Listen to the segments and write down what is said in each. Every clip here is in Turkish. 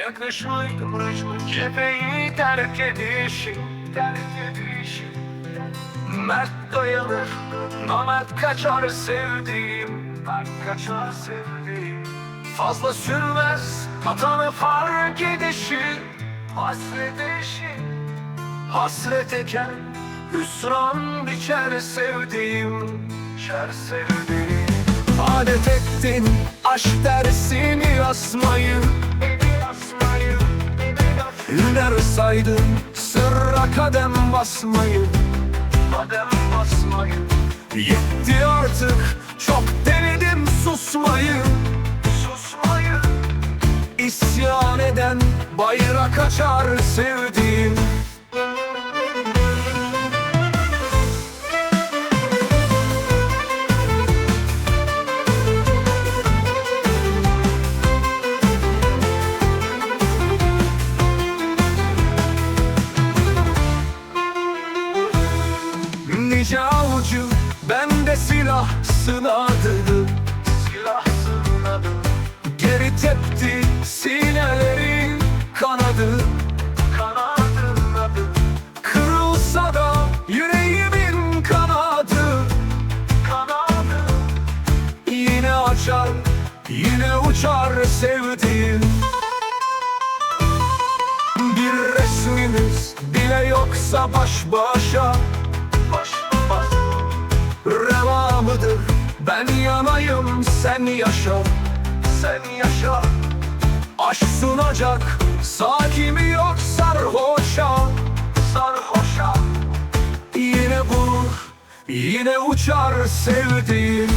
Yakışmaydı cepheyi terk edişin Terk edişin Mert dayanır Mert kaçar sevdiğim. Mert kaçar sevdiğim. Fazla sürmez Hatanı fark edişin Hasret eşin Hasret eken. Hüsran biçer sevdiğim Şer sevdiğim. Adet ettin aşk dersini Yazmayı Hüner saydın sırra kadem basmayı. Kadem basmayı. Yetti artık çok denedim susmayı. Susmayı. İsyan eden bayrak açar sevdiğim Avcı bende silah sınadı Silah sınadı Geri tepti sinelerin kanadı. Kanadın adı. Kırılsa da yüreğimin kanadı. Kanadı. Yine açar yine uçar sevdiğim bir resmimiz bile yoksa baş başa yanayım sen yaşa Sen yaşa. Aşk sunacak sakimi yok sarhoşa Sarhoşa. Yine vurur yine uçar sevdiğim.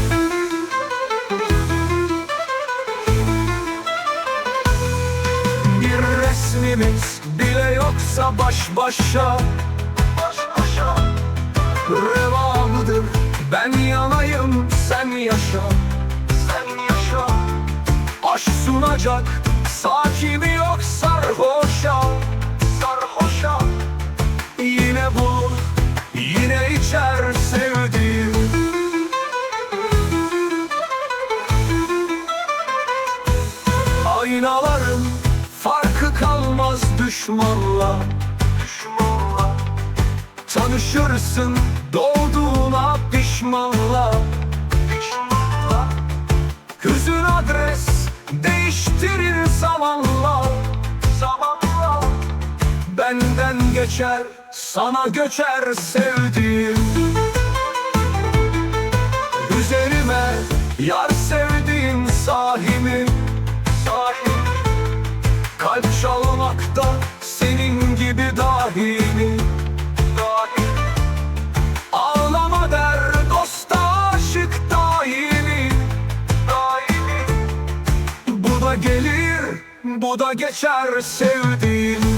Bir resmimiz bile yoksa baş başa. Baş başa. Reva Aşk sunacak sakini yok sarhoşa Sarhoşa. Yine bulur yine içer sevdiğim. Aynaların farkı kalmaz düşmanla. Düşmanla. Tanışırsın doğduğuna Pişmanla Benden geçer sana göçer sevdiğim. Üzerime yar sevdiğin sahimi Sahimi Kalp çalmakta senin gibi dahimi Dahi. Ağlama der dosta aşık daimi Daimi Bu da gelir bu da geçer sevdiğim